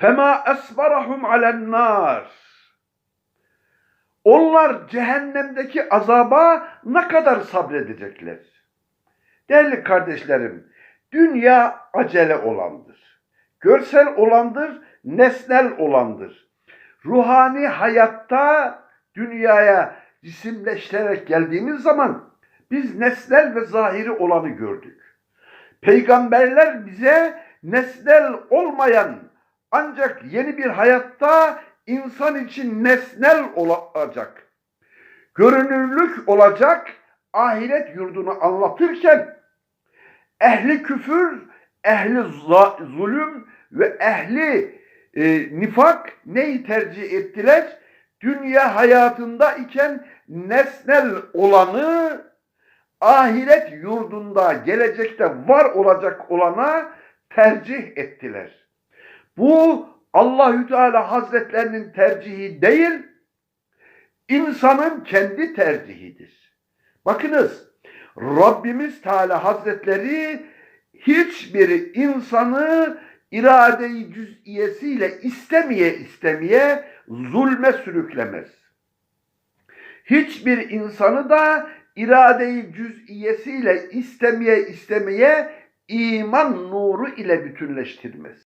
Fema esberahum alen nar. Onlar cehennemdeki azaba ne kadar sabredecekler? Değerli kardeşlerim, dünya acele olandır. Görsel olandır, nesnel olandır. Ruhani hayatta dünyaya cisimleştirerek geldiğimiz zaman biz nesnel ve zahiri olanı gördük. Peygamberler bize nesnel olmayan ancak yeni bir hayatta insan için nesnel olacak, görünürlük olacak ahiret yurdunu anlatırken ehli küfür, ehli zulüm ve ehli e, nifak neyi tercih ettiler? Dünya hayatında iken nesnel olanı ahiret yurdunda gelecekte var olacak olana tercih ettiler. Bu Allahü Teala Hazretlerinin tercihi değil, insanın kendi tercihidir. Bakınız, Rabbimiz Teala Hazretleri hiçbir insanı irade-i cüz'iyesiyle istemeye istemeye zulme sürüklemez. Hiçbir insanı da irade-i cüz'iyesiyle istemeye istemeye iman nuru ile bütünleştirmez.